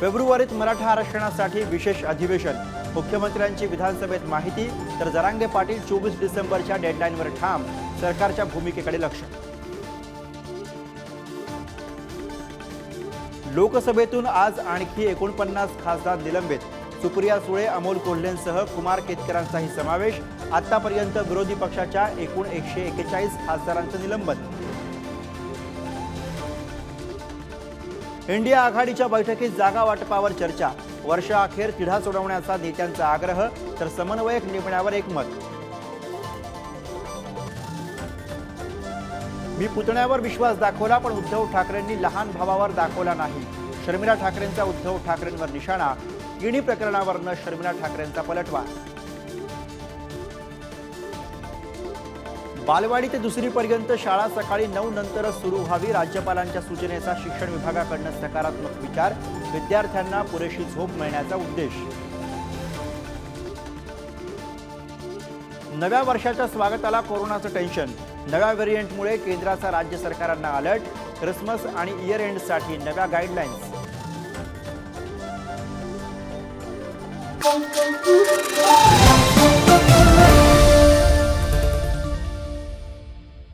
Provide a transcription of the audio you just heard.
फेब्रुवारीत मराठा आरक्षणासाठी विशेष अधिवेशन. मुख्यमंत्र्यांची विधानसभेत माहिती तर जरांगे पाटील चोवीस डिसेंबरच्या डेडलाईनवर ठाम सरकारच्या भूमिकेकडे लक्ष. लोकसभेतून आज आणखी एकोणपन्नास खासदार निलंबित. सुप्रिया सुळे अमोल कोल्हेंसह कुमार केतकरांचाही समावेश. आतापर्यंत विरोधी पक्षाच्या एकूण एकशे एक्केचाळीस खासदारांचं निलंबन. इंडिया आघाडीच्या बैठकीत जागा वाटपावर चर्चा. वर्षाअखेर तिढा सोडवण्याचा नेत्यांचा आग्रह तर समन्वयक नेमण्यावर एकमत. मी पुतण्यावर विश्वास दाखवला पण उद्धव ठाकरेंनी लहान भावावर दाखवला नाही. शर्मिला ठाकरेंचा उद्धव ठाकरेंवर निशाणा किणी प्रकरणावरनं शर्मिला ठाकरेंचा पलटवार. बालवाडी ते दुसरीपर्यंत शाळा सकाळी नऊ नंतरच सुरू व्हावी. राज्यपालांच्या सूचनेचा शिक्षण विभागाकडनं सकारात्मक विचार. विद्यार्थ्यांना पुरेशी झोप मिळण्याचा उद्देश. नव्या वर्षाच्या स्वागताला कोरोनाचं टेन्शन. नव्या व्हेरियंटमुळे केंद्राचा राज्य सरकारांना अलर्ट. क्रिसमस आणि इयर एंडसाठी नव्या गाईडलाईन्स.